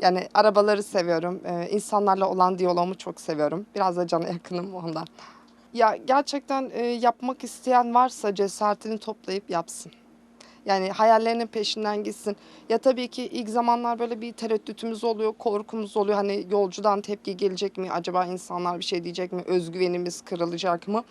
Yani arabaları seviyorum. Ee, insanlarla olan diyaloğumu çok seviyorum. Biraz da cana yakınım ondan. Ya gerçekten e, yapmak isteyen varsa cesaretini toplayıp yapsın. Yani hayallerinin peşinden gitsin. Ya tabii ki ilk zamanlar böyle bir tereddütümüz oluyor, korkumuz oluyor. Hani yolcudan tepki gelecek mi? Acaba insanlar bir şey diyecek mi? Özgüvenimiz kırılacak mı?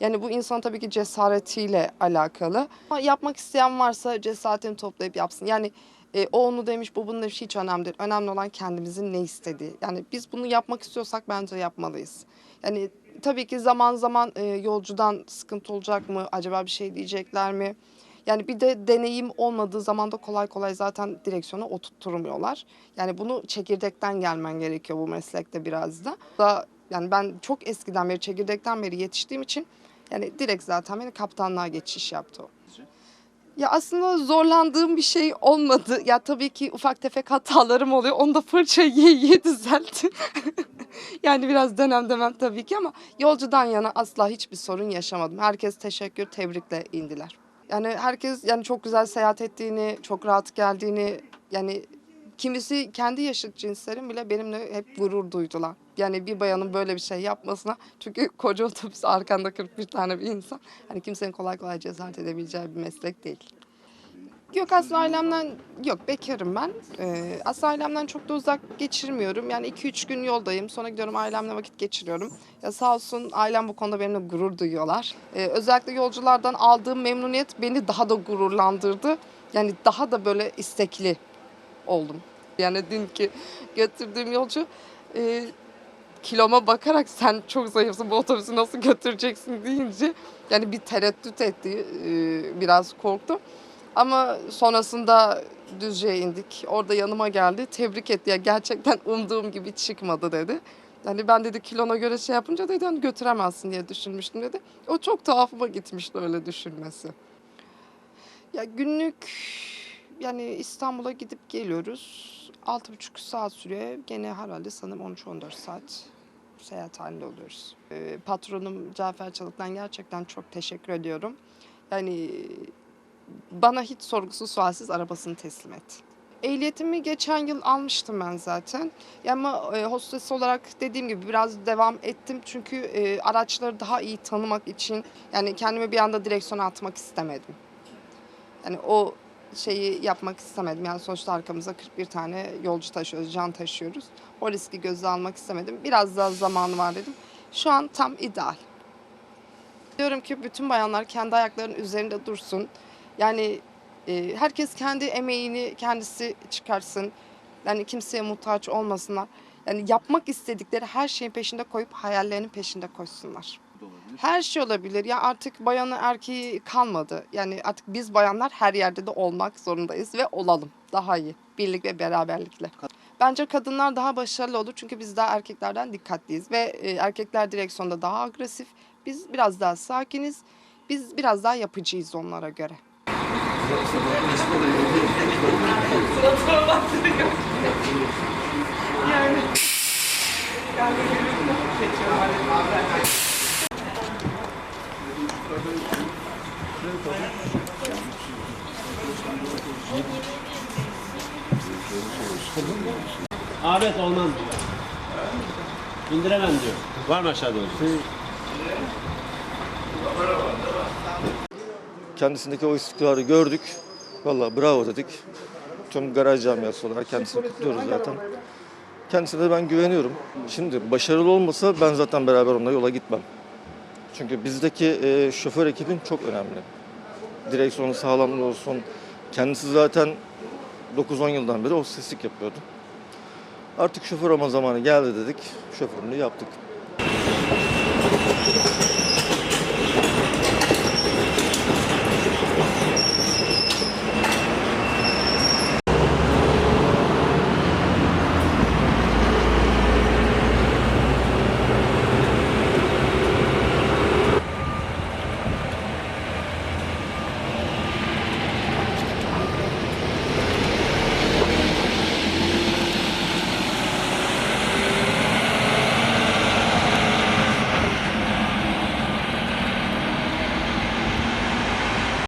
Yani bu insan tabii ki cesaretiyle alakalı. Ama yapmak isteyen varsa cesaretini toplayıp yapsın. Yani e, o onu demiş, bu bunu demiş hiç önemli değil. Önemli olan kendimizin ne istediği. Yani biz bunu yapmak istiyorsak bence yapmalıyız. Yani tabii ki zaman zaman e, yolcudan sıkıntı olacak mı? Acaba bir şey diyecekler mi? Yani bir de deneyim olmadığı zaman da kolay kolay zaten direksiyona oturtturmuyorlar. Yani bunu çekirdekten gelmen gerekiyor bu meslekte biraz da. da yani ben çok eskiden beri çekirdekten beri yetiştiğim için yani direkt zaten beni kaptanlığa geçiş yaptı o. Ya aslında zorlandığım bir şey olmadı. Ya tabii ki ufak tefek hatalarım oluyor. Onu da fırça yiye yiye düzelttim. yani biraz dönem demem tabii ki ama yolcudan yana asla hiçbir sorun yaşamadım. Herkes teşekkür, tebrikle indiler. Yani herkes yani çok güzel seyahat ettiğini, çok rahat geldiğini yani kimisi kendi yaşıt cinslerim bile benimle hep gurur duydular. Yani bir bayanın böyle bir şey yapmasına çünkü koca otobüs arkanda 41 tane bir insan. Hani kimsenin kolay kolay cesaret edebileceği bir meslek değil. Yok aslında ailemden yok bekarım ben. Ee, aslında ailemden çok da uzak geçirmiyorum. Yani 2-3 gün yoldayım. Sonra gidiyorum ailemle vakit geçiriyorum. Ya sağ olsun ailem bu konuda benimle gurur duyuyorlar. Ee, özellikle yolculardan aldığım memnuniyet beni daha da gururlandırdı. Yani daha da böyle istekli oldum. Yani dünkü götürdüğüm yolcu e, kiloma bakarak sen çok zayıfsın bu otobüsü nasıl götüreceksin deyince yani bir tereddüt etti. e, biraz korktum. Ama sonrasında Düzce'ye indik. Orada yanıma geldi. Tebrik etti. Ya gerçekten umduğum gibi çıkmadı dedi. Hani ben dedi kilona göre şey yapınca dedi hani götüremezsin diye düşünmüştüm dedi. O çok tuhafıma gitmişti öyle düşünmesi. Ya günlük yani İstanbul'a gidip geliyoruz. 6,5 saat sürüyor. Gene herhalde sanırım 13-14 saat seyahat halinde oluyoruz. Ee, patronum Cafer Çalık'tan gerçekten çok teşekkür ediyorum. Yani bana hiç sorgusuz sualsiz arabasını teslim etti. Ehliyetimi geçen yıl almıştım ben zaten. Ama e, hostes olarak dediğim gibi biraz devam ettim. Çünkü e, araçları daha iyi tanımak için yani kendimi bir anda direksiyona atmak istemedim. Yani o şeyi yapmak istemedim. Yani sonuçta arkamıza 41 tane yolcu taşıyoruz, can taşıyoruz. O riski göze almak istemedim. Biraz daha zamanı var dedim. Şu an tam ideal. Diyorum ki bütün bayanlar kendi ayaklarının üzerinde dursun. Yani e, herkes kendi emeğini kendisi çıkarsın. Yani kimseye muhtaç olmasınlar. Yani yapmak istedikleri her şeyin peşinde koyup hayallerinin peşinde koşsunlar. Her şey olabilir. Ya artık bayanı erkeği kalmadı. Yani artık biz bayanlar her yerde de olmak zorundayız ve olalım. Daha iyi. Birlik ve beraberlikle. Bence kadınlar daha başarılı olur çünkü biz daha erkeklerden dikkatliyiz ve e, erkekler direksiyonda daha agresif. Biz biraz daha sakiniz. Biz biraz daha yapıcıyız onlara göre. Ahmet olmaz diyor. İndiremem diyor. Var mı aşağıda öyle? Kendisindeki o istikrarı gördük. Vallahi bravo dedik. Tüm garaj camiası olarak kendisini kutluyoruz zaten. Kendisine de ben güveniyorum. Şimdi başarılı olmasa ben zaten beraber onunla yola gitmem. Çünkü bizdeki e, şoför ekibin çok önemli. Direksiyonu sağlamlığı olsun. Kendisi zaten 9-10 yıldan beri o seslik yapıyordu. Artık şoför olma zamanı geldi dedik. Şoförünü yaptık.